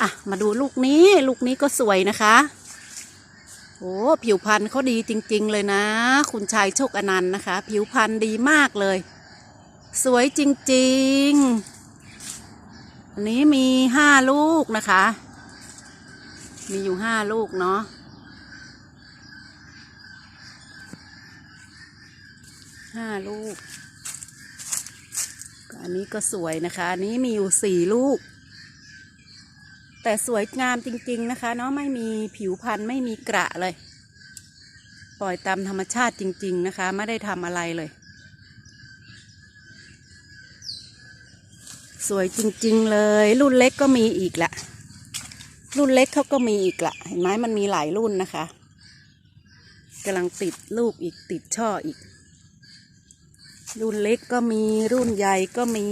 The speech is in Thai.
อะ มาดูลูกนี้ ลูกนี้ก็สวยนะคะ โอ้ผิวพรรณเขาดีจริง ๆ เลยนะ คุณชายโชคอนันต์นะคะ ผิวพรรณดีมากเลย สวยจริง ๆ อันนี้มีห้าลูกนะคะ มีอยู่ห้าลูกเนาะห้าลูก อันนี้ก็สวยนะคะ อันนี้มีอยู่สี่ลูก แต่สวยงามจริง ๆ นะคะ เนาะไม่มีผิวพันธุ์ไม่มีกระเลย ปล่อยตามธรรมชาติจริง ๆ นะคะ ไม่ได้ทำอะไรเลย สวยจริง ๆ เลย รุ่นเล็กก็มีอีกละรุ่นเล็กเขาก็มีอีกละเห็นไหมมันมีหลายรุ่นนะคะกำลังติดลูกอีกติดช่ออีก รุ่นเล็กก็มีรุ่นใหญ่ก็มี